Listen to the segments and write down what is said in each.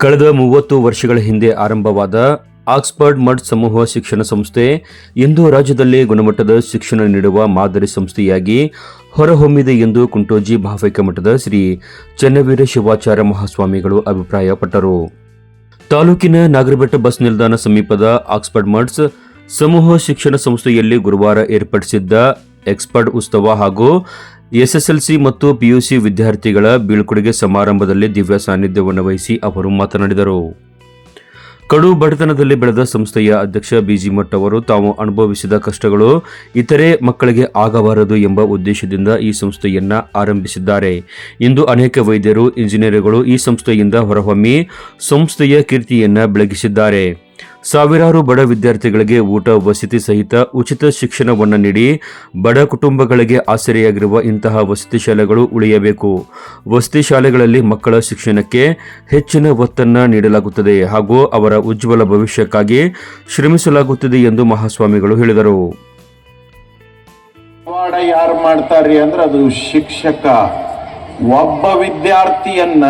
ಕಳೆದ ಮೂವತ್ತು ವರ್ಷಗಳ ಹಿಂದೆ ಆರಂಭವಾದ ಆಕ್ಸ್ಫರ್ಡ್ ಮಡ್ ಸಮೂಹ ಶಿಕ್ಷಣ ಸಂಸ್ಥೆ ಇಂದು ರಾಜ್ಯದಲ್ಲಿ ಗುಣಮಟ್ಟದ ಶಿಕ್ಷಣ ನೀಡುವ ಮಾದರಿ ಸಂಸ್ಥೆಯಾಗಿ ಹೊರಹೊಮ್ಮಿದೆ ಎಂದು ಕುಂಟೋಜಿ ಭಾವೈಕ ಮಠದ ಶ್ರೀ ಚನ್ನವೀರ ಶಿವಾಚಾರ್ಯ ಮಹಾಸ್ವಾಮಿಗಳು ಅಭಿಪ್ರಾಯಪಟ್ಟರು. ತಾಲೂಕಿನ ನಾಗರಬೆಟ್ಟ ಬಸ್ ನಿಲ್ದಾಣ ಸಮೀಪದ ಆಕ್ಸ್ಫರ್ಡ್ ಮಡ್ಸ್ ಸಮೂಹ ಶಿಕ್ಷಣ ಸಂಸ್ಥೆಯಲ್ಲಿ ಗುರುವಾರ ಏರ್ಪಡಿಸಿದ್ದ ಎಕ್ಸ್ಪರ್ಟ್ ಉತ್ಸವ ಹಾಗೂ ಎಸ್ಎಸ್ಎಲ್ಸಿ ಮತ್ತು ಪಿಯುಸಿ ವಿದ್ಯಾರ್ಥಿಗಳ ಬೀಳ್ಕೊಡುಗೆ ಸಮಾರಂಭದಲ್ಲಿ ದಿವ್ಯ ಸಾನ್ನಿಧ್ಯವನ್ನು ವಹಿಸಿ ಅವರು ಮಾತನಾಡಿದರು. ಕಡು ಬಡತನದಲ್ಲಿ ಬೆಳೆದ ಸಂಸ್ಥೆಯ ಅಧ್ಯಕ್ಷ ಬಿಜಿ ಮಠ್ ಅವರು, ತಾವು ಅನುಭವಿಸಿದ ಕಷ್ಟಗಳು ಇತರೆ ಮಕ್ಕಳಿಗೆ ಆಗಬಾರದು ಎಂಬ ಉದ್ದೇಶದಿಂದ ಈ ಸಂಸ್ಥೆಯನ್ನ ಆರಂಭಿಸಿದ್ದಾರೆ. ಇಂದು ಅನೇಕ ವೈದ್ಯರು, ಇಂಜಿನಿಯರ್ಗಳು ಈ ಸಂಸ್ಥೆಯಿಂದ ಹೊರಹೊಮ್ಮಿ ಸಂಸ್ಥೆಯ ಕೀರ್ತಿಯನ್ನ ಬೆಳಗಿಸಿದ್ದಾರೆ. ಸಾವಿರಾರು ಬಡ ವಿದ್ಯಾರ್ಥಿಗಳಿಗೆ ಊಟ, ವಸತಿ ಸಹಿತ ಉಚಿತ ಶಿಕ್ಷಣವನ್ನು ನೀಡಿ ಬಡ ಕುಟುಂಬಗಳಿಗೆ ಆಸರೆಯಾಗಿರುವ ಇಂತಹ ವಸತಿ ಶಾಲೆಗಳು ಉಳಿಯಬೇಕು. ವಸತಿ ಶಾಲೆಗಳಲ್ಲಿ ಮಕ್ಕಳ ಶಿಕ್ಷಣಕ್ಕೆ ಹೆಚ್ಚಿನ ಒತ್ತನ್ನು ನೀಡಲಾಗುತ್ತದೆ ಹಾಗೂ ಅವರ ಉಜ್ವಲ ಭವಿಷ್ಯಕ್ಕಾಗಿ ಶ್ರಮಿಸಲಾಗುತ್ತದೆ ಎಂದು ಮಹಾಸ್ವಾಮಿಗಳು ಹೇಳಿದರು. ಯಾರು ಮಾಡ್ತಾರ್ರಿ ಅಂದ್ರೆ ಅದು ಶಿಕ್ಷಕ. ಒಬ್ಬ ವಿದ್ಯಾರ್ಥಿಯನ್ನ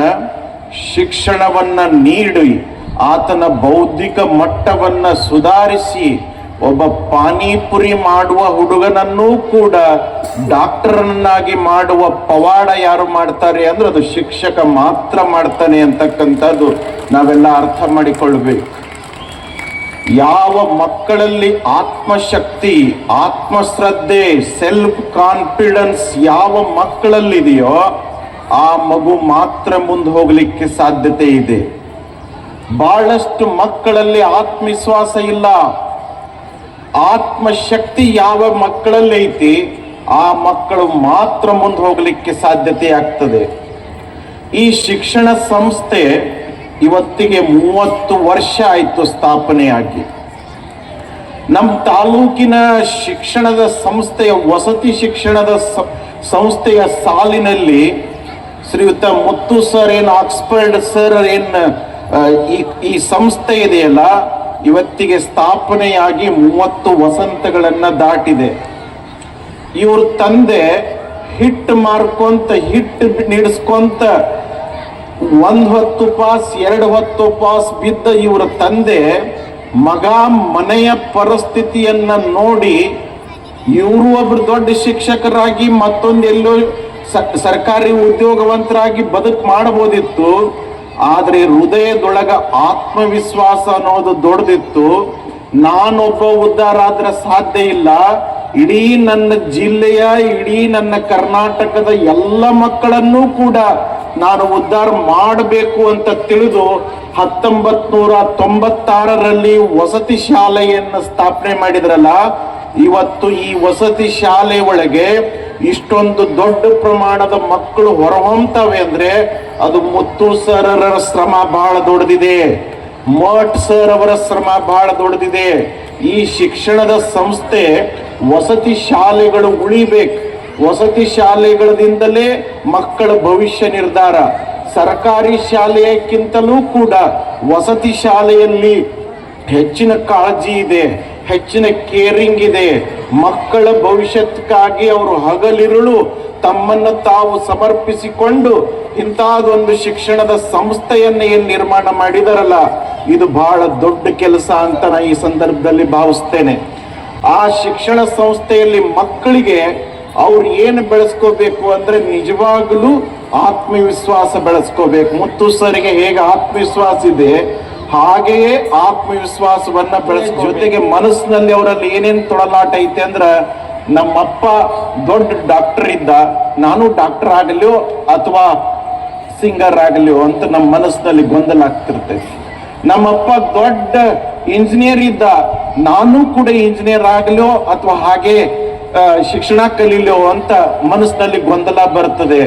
ಶಿಕ್ಷಣವನ್ನ ನೀಡಿ ಆತನ ಬೌದ್ಧಿಕ ಮಟ್ಟವನ್ನ ಸುಧಾರಿಸಿ ಒಬ್ಬ ಪಾನಿಪುರಿ ಮಾಡುವ ಹುಡುಗನನ್ನೂ ಕೂಡ ಡಾಕ್ಟರನ್ನಾಗಿ ಮಾಡುವ ಪವಾಡ ಯಾರು ಮಾಡ್ತಾರೆ ಅಂದ್ರೆ ಅದು ಶಿಕ್ಷಕ ಮಾತ್ರ ಮಾಡ್ತಾನೆ ಅಂತಕ್ಕಂಥದ್ದು ನಾವೆಲ್ಲ ಅರ್ಥ ಮಾಡಿಕೊಳ್ಬೇಕು. ಯಾವ ಮಕ್ಕಳಲ್ಲಿ ಆತ್ಮಶಕ್ತಿ, ಆತ್ಮಶ್ರದ್ಧೆ ಸೆಲ್ಫ್ ಕಾನ್ಫಿಡೆನ್ಸ್ ಯಾವ ಮಕ್ಕಳಲ್ಲಿದೆಯೋ ಆ ಮಗು ಮಾತ್ರ ಮುಂದೆ ಹೋಗಲಿಕ್ಕೆ ಸಾಧ್ಯತೆ ಇದೆ. ಬಹಳಷ್ಟು ಮಕ್ಕಳಲ್ಲಿ ಆತ್ಮವಿಶ್ವಾಸ ಇಲ್ಲ. ಆತ್ಮಶಕ್ತಿ ಯಾವ ಮಕ್ಕಳಲ್ಲಿ ಐತಿ, ಆ ಮಕ್ಕಳು ಮಾತ್ರ ಮುಂದೆ ಹೋಗಲಿಕ್ಕೆ ಸಾಧ್ಯತೆ ಆಗ್ತದೆ. ಈ ಶಿಕ್ಷಣ ಸಂಸ್ಥೆ ಇವತ್ತಿಗೆ ಮೂವತ್ತು ವರ್ಷ ಆಯಿತು ಸ್ಥಾಪನೆಯಾಗಿ. ನಮ್ಮ ತಾಲೂಕಿನ ಶಿಕ್ಷಣದ ಸಂಸ್ಥೆಯ, ವಸತಿ ಶಿಕ್ಷಣದ ಸಂಸ್ಥೆಯ ಸಾಲಿನಲ್ಲಿ ಶ್ರೀಯುತ ಮುತ್ತು ಸರ್ ಏನು ಆಕ್ಸ್ಫರ್ಡ್ ಸರ್ ಏನ್ ಈ ಈ ಸಂಸ್ಥೆ ಇದೆಯಲ್ಲ, ಇವತ್ತಿಗೆ ಸ್ಥಾಪನೆಯಾಗಿ ಮೂವತ್ತು ವಸಂತಗಳನ್ನ ದಾಟಿದೆ. ಇವ್ರ ತಂದೆ ಹಿಟ್ ಮಾರ್ಕೊಂತ, ಹಿಟ್ ನೀಡಿಸ್ಕೊಂತ, ಒಂದ್ ಹೊತ್ತು ಪಾಸ್, ಎರಡು ಹೊತ್ತು ಪಾಸ್ ಬಿದ್ದ ಇವರ ತಂದೆ ಮಗ ಮನೆಯ ಪರಿಸ್ಥಿತಿಯನ್ನ ನೋಡಿ ಇವರು ಒಬ್ರು ದೊಡ್ಡ ಶಿಕ್ಷಕರಾಗಿ ಮತ್ತೊಂದೆಲ್ಲೋ ಸ- ಸರ್ಕಾರಿ ಉದ್ಯೋಗವಂತರಾಗಿ ಬದುಕು ಮಾಡಬಹುದಿತ್ತು ಆದ್ರೆ ಹೃದಯದೊಳಗ ಆತ್ಮವಿಶ್ವಾಸ ಅನ್ನೋದು ದೊಡ್ಡದಿತ್ತು ನಾನೊಬ್ಬ ಉದ್ಧಾರ ಆದ್ರೆ ಸಾಧ್ಯ ಇಲ್ಲ. ಇಡೀ ನನ್ನ ಜಿಲ್ಲೆಯ, ಇಡೀ ನನ್ನ ಕರ್ನಾಟಕದ ಎಲ್ಲ ಮಕ್ಕಳನ್ನೂ ಕೂಡ ನಾನು ಉದ್ಧಾರ ಮಾಡಬೇಕು ಅಂತ ತಿಳಿದು ಹತ್ತೊಂಬತ್ ನೂರ ತೊಂಬತ್ತಾರರಲ್ಲಿ ವಸತಿ ಶಾಲೆಯನ್ನು ಸ್ಥಾಪನೆ ಮಾಡಿದ್ರಲ್ಲ, ಇವತ್ತು ಈ ವಸತಿ ಶಾಲೆ ಒಳಗೆ ಇಷ್ಟೊಂದು ದೊಡ್ಡ ಪ್ರಮಾಣದ ಮಕ್ಕಳು ಹೊರಹೊಮ್ತವೆ ಅಂದ್ರೆ ಅದು ಮುತ್ತು ಸರರ ಶ್ರಮ ಬಹಳ ದೊಡ್ಡದಿದೆ. ಮಠ್ ಸರ್ ಅವರ ಶ್ರಮ ಬಹಳ ದೊಡ್ಡದಿದೆ. ಈ ಶಿಕ್ಷಣದ ಸಂಸ್ಥೆ ವಸತಿ ಶಾಲೆಗಳು ಉಳಿಬೇಕು. ವಸತಿ ಶಾಲೆಗಳಿಂದಲೇ ಮಕ್ಕಳ ಭವಿಷ್ಯ ನಿರ್ಧಾರ. ಸರ್ಕಾರಿ ಶಾಲೆಯಕ್ಕಿಂತಲೂ ಕೂಡ ವಸತಿ ಶಾಲೆಯಲ್ಲಿ ಹೆಚ್ಚಿನ ಕಾಳಜಿ ಇದೆ, ಹೆಚ್ಚಿನ ಕೇರಿಂಗ್ ಇದೆ. ಮಕ್ಕಳ ಭವಿಷ್ಯಕ್ಕಾಗಿ ಅವರು ಹಗಲಿರುಳು ತಮ್ಮನ್ನು ತಾವು ಸಮರ್ಪಿಸಿಕೊಂಡು ಇಂತಹದೊಂದು ಶಿಕ್ಷಣದ ಸಂಸ್ಥೆಯನ್ನ ಏನು ನಿರ್ಮಾಣ ಮಾಡಿದಾರಲ್ಲ, ಇದು ಬಹಳ ದೊಡ್ಡ ಕೆಲಸ ಅಂತ ನಾ ಈ ಸಂದರ್ಭದಲ್ಲಿ ಭಾವಿಸ್ತೇನೆ. ಆ ಶಿಕ್ಷಣ ಸಂಸ್ಥೆಯಲ್ಲಿ ಮಕ್ಕಳಿಗೆ ಅವ್ರು ಏನು ಬೆಳೆಸ್ಕೋಬೇಕು ಅಂದ್ರೆ ನಿಜವಾಗಲೂ ಆತ್ಮವಿಶ್ವಾಸ ಬೆಳೆಸ್ಕೋಬೇಕು. ಮುತ್ತು ಸರಿಗೆ ಹೇಗೆ ಆತ್ಮವಿಶ್ವಾಸ ಇದೆ ಹಾಗೆಯೇ ಆತ್ಮವಿಶ್ವಾಸವನ್ನ ಬೆಳೆಸ್ ಜೊತೆಗೆ ಮನಸ್ಸಿನಲ್ಲಿ ಅವರಲ್ಲಿ ಏನೇನ್ ತೊಳಲಾಟ ಐತೆ ಅಂದ್ರ ನಮ್ಮಪ್ಪ ದೊಡ್ಡ ಡಾಕ್ಟರ್ ಇದ್ದ. ನಾನು ಡಾಕ್ಟರ್ ಆಗಲಿಯೋ ಅಥವಾ ಸಿಂಗರ್ ಆಗಲಿಯೋ ಅಂತ ನಮ್ಮ ಮನಸ್ಸಿನಲ್ಲಿ ಗೊಂದಲ ಆಗ್ತಿರ್ತೈತಿ. ನಮ್ಮಪ್ಪ ದೊಡ್ಡ ಇಂಜಿನಿಯರ್ ಇದ್ದ. ನಾನು ಕೂಡ ಇಂಜಿನಿಯರ್ ಆಗಲಿಯೋ ಅಥವಾ ಹಾಗೆ ಶಿಕ್ಷಣ ಕಲೀಲೋ ಅಂತ ಮನಸ್ಸಿನಲ್ಲಿ ಗೊಂದಲ ಬರ್ತದೆ.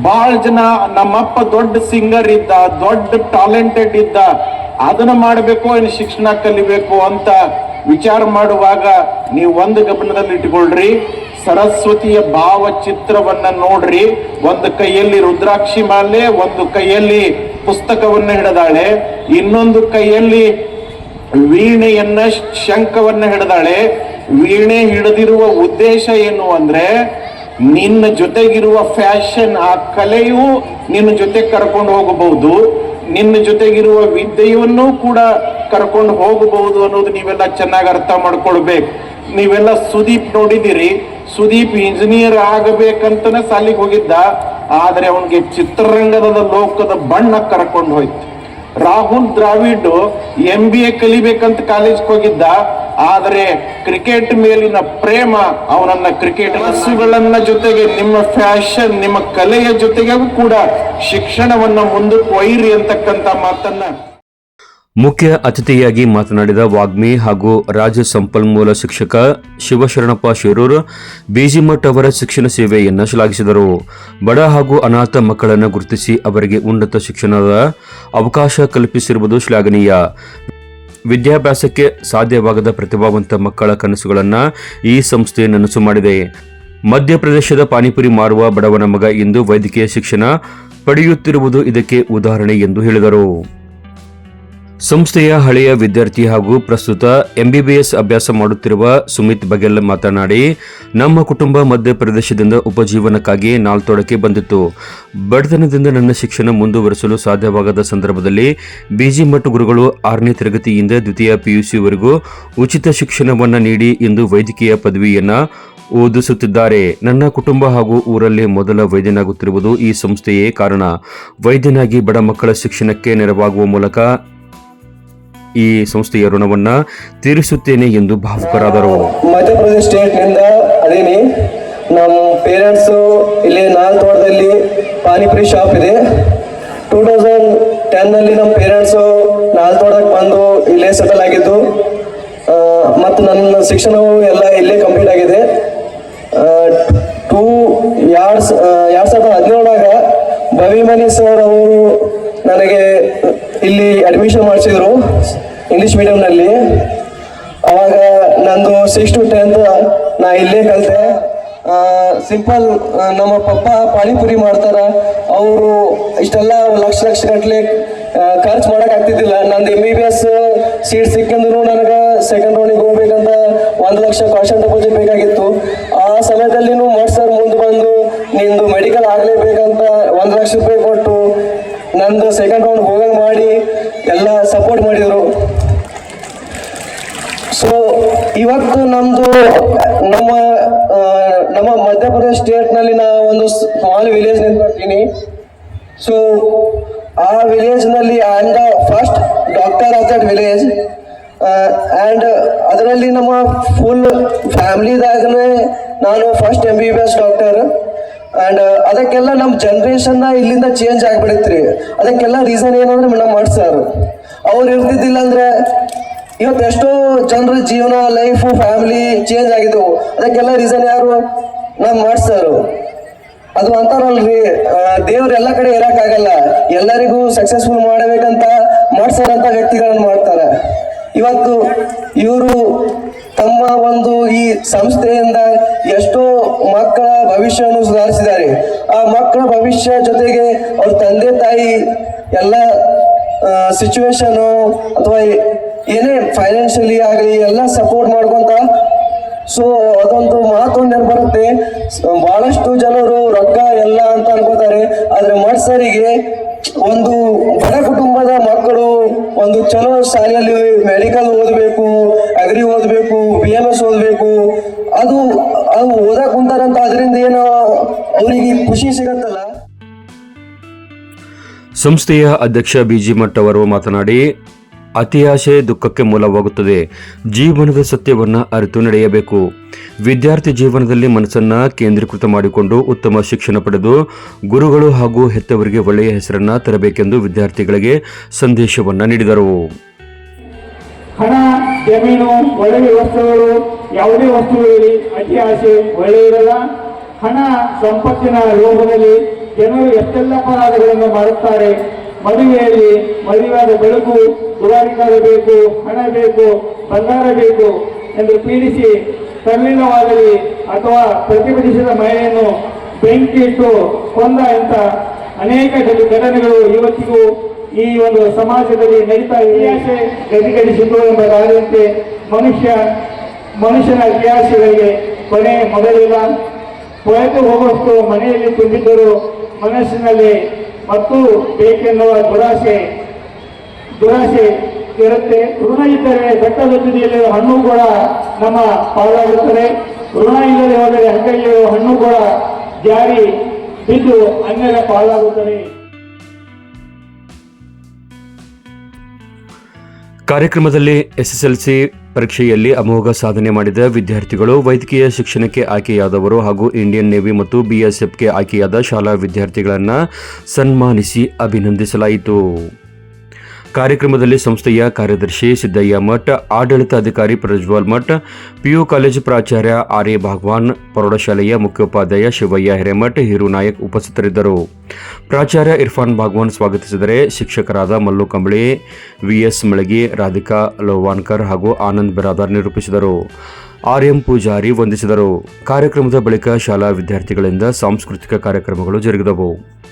ಬಹಳ ಜನ ನಮ್ಮಪ್ಪ ದೊಡ್ಡ ಸಿಂಗರ್ ಇದ್ದ, ದೊಡ್ಡ ಟ್ಯಾಲೆಂಟೆಡ್ ಇದ್ದ. ಅದನ್ನ ಮಾಡಬೇಕು ಏನು ಶಿಕ್ಷಣ ಕಲಿಬೇಕು ಅಂತ ವಿಚಾರ ಮಾಡುವಾಗ ನೀವು ಒಂದು ಗಮನದಲ್ಲಿ ಇಟ್ಕೊಳ್ರಿ ಸರಸ್ವತಿಯ ಭಾವಚಿತ್ರವನ್ನ ನೋಡ್ರಿ. ಒಂದು ಕೈಯಲ್ಲಿ ರುದ್ರಾಕ್ಷಿ ಮಾಲೆ, ಒಂದು ಕೈಯಲ್ಲಿ ಪುಸ್ತಕವನ್ನ ಹಿಡಿದಾಳೆ. ಇನ್ನೊಂದು ಕೈಯಲ್ಲಿ ವೀಣೆಯನ್ನ ಶಂಖವನ್ನ ಹಿಡಿದಾಳೆ. ವೀಣೆ ಹಿಡಿದಿರುವ ಉದ್ದೇಶ ಏನು ಅಂದ್ರೆ ನಿನ್ನ ಜೊತೆಗಿರುವ ಫ್ಯಾಷನ್ ಆ ಕಲೆಯು ನಿನ್ನ ಜೊತೆ ಕರ್ಕೊಂಡು ಹೋಗಬಹುದು. ನಿನ್ನ ಜೊತೆಗಿರುವ ವಿದ್ಯೆಯನ್ನು ಕೂಡ ಕರ್ಕೊಂಡು ಹೋಗಬಹುದು ಅನ್ನೋದು ನೀವೆಲ್ಲ ಚೆನ್ನಾಗಿ ಅರ್ಥ ಮಾಡ್ಕೊಳ್ಬೇಕು. ನೀವೆಲ್ಲ ಸುದೀಪ್ ನೋಡಿದಿರಿ ಸುದೀಪ್ ಇಂಜಿನಿಯರ್ ಆಗಬೇಕಂತನೇ ಸಾಲಿಗೆ ಹೋಗಿದ್ದ. ಆದರೆ ಅವನಿಗೆ ಚಿತ್ರರಂಗದ ಲೋಕದ ಬಣ್ಣ ಕರ್ಕೊಂಡು ಹೋಯ್ತು. Rahul Dravid M B A ಕಲಿಬೇಕಂತ ಕಾಲೇಜ್ಗೆ ಹೋಗಿದ್ದ. ಆದರೆ ಕ್ರಿಕೆಟ್ ಮೇಲಿನ ಪ್ರೇಮ ಅವನನ್ನ ಕ್ರಿಕೆಟ್ ಮನಸ್ಸುಗಳನ್ನ ಜೊತೆಗೆ, ನಿಮ್ಮ ಫ್ಯಾಷನ್, ನಿಮ್ಮ ಕಲೆಯ ಜೊತೆಗೆ ಕೂಡ ಶಿಕ್ಷಣವನ್ನ ಮುಂದಕ್ಕೆ ಒಯ್ಯಿರಿ ಅಂತಕ್ಕಂತ ಮಾತನ್ನ ಮುಖ್ಯ ಅತಿಥಿಯಾಗಿ ಮಾತನಾಡಿದ ವಾಗ್ಮಿ ಹಾಗೂ ರಾಜ್ಯ ಸಂಪನ್ಮೂಲ ಶಿಕ್ಷಕ ಶಿವಶರಣಪ್ಪ ಶಿರೂರ್, ಬಿಜಿಮಠ್ ಅವರ ಶಿಕ್ಷಣ ಸೇವೆಯನ್ನು ಶ್ಲಾಘಿಸಿದರು. ಬಡ ಹಾಗೂ ಅನಾಥ ಮಕ್ಕಳನ್ನು ಗುರುತಿಸಿ ಅವರಿಗೆ ಉನ್ನತ ಶಿಕ್ಷಣದ ಅವಕಾಶ ಕಲ್ಪಿಸಿರುವುದು ಶ್ಲಾಘನೀಯ. ವಿದ್ಯಾಭ್ಯಾಸಕ್ಕೆ ಸಾಧ್ಯವಾಗದ ಪ್ರತಿಭಾವಂತ ಮಕ್ಕಳ ಕನಸುಗಳನ್ನು ಈ ಸಂಸ್ಥೆ ನನಸು ಮಾಡಿದೆ. ಮಧ್ಯಪ್ರದೇಶದ ಪಾನಿಪುರಿ ಮಾರುವ ಬಡವನ ಮಗ ಇಂದು ವೈದ್ಯಕೀಯ ಶಿಕ್ಷಣ ಪಡೆಯುತ್ತಿರುವುದು ಇದಕ್ಕೆ ಉದಾಹರಣೆ ಎಂದು ಹೇಳಿದರು. ಸಂಸ್ಥೆಯ ಹಳೆಯ ವಿದ್ಯಾರ್ಥಿ ಹಾಗೂ ಪ್ರಸ್ತುತ ಎಂಬಿಬಿಎಸ್ ಅಭ್ಯಾಸ ಮಾಡುತ್ತಿರುವ ಸುಮಿತ್ ಬಗೆಲ್ ಮಾತನಾಡಿ, ನಮ್ಮ ಕುಟುಂಬ ಮಧ್ಯಪ್ರದೇಶದಿಂದ ಉಪಜೀವನಕ್ಕಾಗಿ ನಾಲ್ತೊಡಕ್ಕೆ ಬಂದಿತ್ತು. ಬಡತನದಿಂದ ನನ್ನ ಶಿಕ್ಷಣ ಮುಂದುವರಿಸಲು ಸಾಧ್ಯವಾಗದ ಸಂದರ್ಭದಲ್ಲಿ ಬಿಜಿ ಮಠ ಗುರುಗಳು ಆರನೇ ತರಗತಿಯಿಂದ ದ್ವಿತೀಯ ಪಿಯುಸಿವರೆಗೂ ಉಚಿತ ಶಿಕ್ಷಣವನ್ನು ನೀಡಿ ಎಂದು ವೈದ್ಯಕೀಯ ಪದವಿಯನ್ನು ಓದಿಸುತ್ತಿದ್ದಾರೆ. ನನ್ನ ಕುಟುಂಬ ಹಾಗೂ ಊರಲ್ಲಿ ಮೊದಲ ವೈದ್ಯನಾಗುತ್ತಿರುವುದು ಈ ಸಂಸ್ಥೆಯೇ ಕಾರಣ. ವೈದ್ಯನಾಗಿ ಬಡ ಮಕ್ಕಳ ಶಿಕ್ಷಣಕ್ಕೆ ನೆರವಾಗುವ ಮೂಲಕ ಈ ಸಂಸ್ಥೆಯ ಋಣವನ್ನ ತೀರಿಸುತ್ತೇನೆ ಎಂದು ಭಾವುಕರಾದರು. ಮಧ್ಯಪ್ರದೇಶ ಸ್ಟೇಟ್ನಿಂದ ಅದೇನಿ ನಮ್ಮ ಪೇರೆಂಟ್ಸು ಇಲ್ಲಿ ನಾಲ್ತೋಟದಲ್ಲಿ ಪಾನಿಪುರಿ ಶಾಪ್ ಇದೆ. ಟೂ ತೌಸಂಡ್ ಟೆನ್ನಲ್ಲಿ ನಮ್ಮ ಪೇರೆಂಟ್ಸು ನಾಲ್ತೋಟಕ್ಕೆ ಬಂದು ಇಲ್ಲೇ ಸೆಟಲ್ ಆಗಿದ್ದು ಮತ್ತು ನನ್ನ ಶಿಕ್ಷಣವು ಎಲ್ಲ ಇಲ್ಲೇ ಕಂಪ್ಲೀಟ್ ಆಗಿದೆ. ಟೂ ಎರಡು ಎರಡು ಸಾವಿರದ ಹದಿನೇಳಾಗ ಭವಿಮನಿ ಸರ್ ಅವರು ನನಗೆ ಇಲ್ಲಿ ಅಡ್ಮಿಷನ್ ಮಾಡಿಸಿದ್ರು ಇಂಗ್ಲೀಷ್ ಮೀಡಿಯಂನಲ್ಲಿ ಅವಾಗ ನಂದು ಸಿಕ್ಸ್ ಟು ಟೆಂತ್ ನಾ ಇಲ್ಲೇ ಕಲಿತೆ. ಸಿಂಪಲ್ ನಮ್ಮ ಪಪ್ಪ ಪಾಣಿಪುರಿ ಮಾಡ್ತಾರೆ. ಅವರು ಇಷ್ಟೆಲ್ಲ ಲಕ್ಷ ಲಕ್ಷ ಗಟ್ಟಲೆ ಖರ್ಚು ಮಾಡೋಕ್ಕಾಗ್ತಿದ್ದಿಲ್ಲ ನಂದು M B B S seat ಸಿಕ್ಕಂದ್ರು ನನಗೆ ಸೆಕೆಂಡ್ ರೌಂಡಿಗೆ ಹೋಗ್ಬೇಕಂತ ಒಂದು ಲಕ್ಷ ಕಾಶನ್ ಡೆಪಾಸಿಟ್ ಬೇಕಾಗಿತ್ತು. ಆ ಸಮಯದಲ್ಲಿನೂ ಮಾಡ್ಸರ್ ಸರ್ ಮುಂದೆ ಬಂದು, ನಿಂದು ಮೆಡಿಕಲ್ ಆಗಲೇಬೇಕಂತ ಒಂದು ಲಕ್ಷ ರೂಪಾಯಿ ಕೊಟ್ಟು ನಂದು ಸೆಕೆಂಡ್ ರೌಂಡ್ ಹೋಗಂಗೆ ಮಾಡಿ ಎಲ್ಲ ಸಪೋರ್ಟ್ ಮಾಡಿದರು. ಸೊ ಇವತ್ತು ನಮ್ದು, ನಮ್ಮ ನಮ್ಮ ಮಧ್ಯಪ್ರದೇಶ ಸ್ಟೇಟ್ನಲ್ಲಿ ನಾ ಒಂದು ಸ್ಮಾಲ್ ವಿಲೇಜ್ ಬರ್ತೀನಿ ಸೊ ಆ ವಿಲೇಜ್ನಲ್ಲಿ I am the first doctor of that village and ಅದರಲ್ಲಿ ನಮ್ಮ ಫುಲ್ ಫ್ಯಾಮ್ಲಿದಾಗಲೇ ನಾನು first M B B S doctor and ಅದಕ್ಕೆಲ್ಲ ನಮ್ಮ ಜನ್ರೇಷನ್ನ ಇಲ್ಲಿಂದ ಚೇಂಜ್ ಆಗ್ಬಿಡತ್ರಿ. ಅದಕ್ಕೆಲ್ಲ ರೀಸನ್ ಏನಂದ್ರೆ ನಮ್ಮ ಮಟ್ ಸರ್. ಅವ್ರು ಇರ್ತಿದ್ದಿಲ್ಲ ಅಂದ್ರೆ ಇವತ್ತು ಎಷ್ಟೋ ಜನರ ಜೀವನ ಲೈಫು ಫ್ಯಾಮಿಲಿ ಚೇಂಜ್ ಆಗಿದ್ದವು. ಅದಕ್ಕೆಲ್ಲ ರೀಸನ್ ಯಾರು? ನಮ್ಮ ಮಾಡ್ಸರು ಅದು ಅಂತಾರಲ್ರಿ. ದೇವ್ರು ಎಲ್ಲ ಕಡೆ ಇರಕ್ಕಾಗಲ್ಲ. ಎಲ್ಲರಿಗೂ ಸಕ್ಸಸ್ಫುಲ್ ಮಾಡಬೇಕಂತ ಮಾಡ್ಸಾರಂತ ವ್ಯಕ್ತಿಗಳನ್ನು ಮಾಡ್ತಾರೆ. ಇವತ್ತು ಇವರು ತಮ್ಮ ಒಂದು ಈ ಸಂಸ್ಥೆಯಿಂದ ಎಷ್ಟೋ ಮಕ್ಕಳ ಭವಿಷ್ಯವನ್ನು ಸುಧಾರಿಸಿದ್ದಾರೆ. ಆ ಮಕ್ಕಳ ಭವಿಷ್ಯ ಜೊತೆಗೆ ಅವ್ರ ತಂದೆ ತಾಯಿ ಎಲ್ಲ ಸಿಚುವೇಶನು ಅಥವಾ ಏನೇ ಫೈನಾನ್ಷಿಯಲಿ ಆಗಲಿ ಎಲ್ಲ ಸಪೋರ್ಟ್ ಮಾಡ್ಕೊಂತ ಸೊ ಅದೊಂದು ಮಾತು ಬರುತ್ತೆ. ಬಹಳಷ್ಟು ಜನರು ರೊಕ್ಕ ಎಲ್ಲ ಅಂತ ಅನ್ಕೋತಾರೆ. ಆದ್ರೆ ಮಟ್ಸರಿಗೆ ಒಂದು ಬಡ ಕುಟುಂಬದ ಮಕ್ಕಳು ಒಂದು ಚಲೋ ಶಾಲೆಯಲ್ಲಿ ಮೆಡಿಕಲ್ ಓದಬೇಕು ಅಗ್ರಿ ಓದಬೇಕು ಬಿ ಎಂ ಎಸ್ ಓದಬೇಕು. ಅದು ಅದು ಓದಕ್ ಕುಂತಾರಂತ ಅದರಿಂದ ಏನೋ ಅವರಿಗೆ ಖುಷಿ ಸಿಗತ್ತಲ್ಲ? ಸಂಸ್ಥೆಯ ಅಧ್ಯಕ್ಷ ಬಿಜಿ ಮಟ್ಟವರು ಅವರು ಮಾತನಾಡಿ ಅತಿಯಾಶೆ ದುಃಖಕ್ಕೆ ಮೂಲವಾಗುತ್ತದೆ. ಜೀವನದ ಸತ್ಯವನ್ನು ಅರಿತು ನಡೆಯಬೇಕು. ವಿದ್ಯಾರ್ಥಿ ಜೀವನದಲ್ಲಿ ಮನಸ್ಸನ್ನು ಕೇಂದ್ರೀಕೃತ ಮಾಡಿಕೊಂಡು ಉತ್ತಮ ಶಿಕ್ಷಣ ಪಡೆದು ಗುರುಗಳು ಹಾಗೂ ಹೆತ್ತವರಿಗೆ ಒಳ್ಳೆಯ ಹೆಸರನ್ನು ತರಬೇಕೆಂದು ವಿದ್ಯಾರ್ಥಿಗಳಿಗೆ ಸಂದೇಶವನ್ನು ನೀಡಿದರು. ಹಣ, ಜಮೀನು, ಒಳ್ಳೆಯ ವಸ್ತುಗಳು, ಯಾವುದೇ ವಸ್ತುಗಳಲ್ಲಿ ಅತಿ ಆಸೆ ಒಳ್ಳೆಯದಲ್ಲ ಹಣ, ಸಂಪತ್ತಿನ ಲೋಭದಲ್ಲಿ ಜನರು ಎಷ್ಟೆಲ್ಲ ಅಪರಾಧಗಳನ್ನು ಮಾಡುತ್ತಾರೆ. ಮದುವೆಯಲ್ಲಿ ಮದುವೆಯಾದ ಬೆಳಕು ದುರಾರಿಕಾರ ಬೇಕು ಹಣ ಬೇಕು ಬಂಗಾರ ಬೇಕು ಎಂದು ಪೀಡಿಸಿ ತಲ್ಲೀನವಾಗಲಿ ಅಥವಾ ಪ್ರತಿಭಟಿಸಿದ ಮಹಿಳೆಯನ್ನು ಬೆಂಕಿ ಇಟ್ಟು ಕೊಂದ ಅಂತ ಅನೇಕ ಘಟ- ಘಟನೆಗಳು ಇವತ್ತಿಗೂ ಈ ಒಂದು ಸಮಾಜದಲ್ಲಿ ನಡೀತಾ ಇತಿಹಾಸೆ ಗತಿಗಡಿಸಿತು ಎಂಬ ದಾರಿಯಂತೆ ಮನುಷ್ಯ ಮನುಷ್ಯನ ಇತಿಹಾಸಗಳಿಗೆ ಕೊನೆ ಮೊದಲಿಲ್ಲ. ಕೊಳೆತು ಹೋಗುವಷ್ಟು ಮನೆಯಲ್ಲಿ ತುಂಬಿದ್ದರೂ. ಮನಸ್ಸಿನಲ್ಲಿ ಮತ್ತು ಬೇಕೆನ್ನುವ ದುರಾಸೆ ದುರಾಸೆ ಇರುತ್ತೆ. ಋಣ ಇದ್ದರೆ ಬೆಟ್ಟದ ತುದಿಯಲ್ಲಿರುವ ಹಣ್ಣು ಕೂಡ ನಮ್ಮ ಪಾಲಾಗುತ್ತದೆ ಋಣ ಇಲ್ಲದೆ ಹೋದರೆ ಅಂಗೈಯಲ್ಲಿರುವ ಹಣ್ಣು ಕೂಡ ಜಾರಿ ಬಿದ್ದು ಅನ್ಯರ ಪಾಲಾಗುತ್ತದೆ. ಕಾರ್ಯಕ್ರಮದಲ್ಲಿ ಎಸ್ಎಸ್ಎಲ್ಸಿ ಪರೀಕ್ಷೆಯಲ್ಲಿ ಅಮೋಘ ಸಾಧನೆ ಮಾಡಿದ ವಿದ್ಯಾರ್ಥಿಗಳು ವೈದ್ಯಕೀಯ ಶಿಕ್ಷಣಕ್ಕೆ ಆಯ್ಕೆಯಾದವರು ಹಾಗೂ ಇಂಡಿಯನ್ ನೇವಿ ಮತ್ತು ಬಿಎಸ್ಎಫ್ಗೆ ಆಯ್ಕೆಯಾದ ಶಾಲಾ ವಿದ್ಯಾರ್ಥಿಗಳನ್ನು ಸನ್ಮಾನಿಸಿ ಅಭಿನಂದಿಸಲಾಯಿತು. ಕಾರ್ಯಕ್ರಮದಲ್ಲಿ ಸಂಸ್ಥೆಯ ಕಾರ್ಯದರ್ಶಿ ಸಿದ್ದಯ್ಯ ಮಠ, ಆಡಳಿತಾಧಿಕಾರಿ ಪ್ರಜ್ವಲ್ ಮಠ, ಪಿಯು ಕಾಲೇಜು ಪ್ರಾಚಾರ್ಯ ಆರ್ ಎ ಭಾಗವಾನ್, ಪ್ರೌಢಶಾಲೆಯ ಮುಖ್ಯೋಪಾಧ್ಯಾಯ ಶಿವಯ್ಯ ಹಿರೇಮಠ್, ಹಿರು ನಾಯಕ್ ಉಪಸ್ಥಿತರಿದ್ದರು. ಪ್ರಾಚಾರ್ಯ ಇರ್ಫಾನ್ ಭಗವಾನ್ ಸ್ವಾಗತಿಸಿದರೆ ಶಿಕ್ಷಕರಾದ ಮಲ್ಲು ಕಂಬಳಿ, ವಿಎಸ್ ಮಳಗಿ, ರಾಧಿಕಾ ಲೋವಾನ್ಕರ್ ಹಾಗೂ ಆನಂದ್ ಬಿರಾದಾರ್ ನಿರೂಪಿಸಿದರು. ಆರ್ ಎಂ ಪೂಜಾರಿ ವಂದಿಸಿದರು. ಕಾರ್ಯಕ್ರಮದ ಬಳಿಕ ಶಾಲಾ ವಿದ್ಯಾರ್ಥಿಗಳಿಂದ ಸಾಂಸ್ಕೃತಿಕ ಕಾರ್ಯಕ್ರಮಗಳು ಜರುಗಿದವು.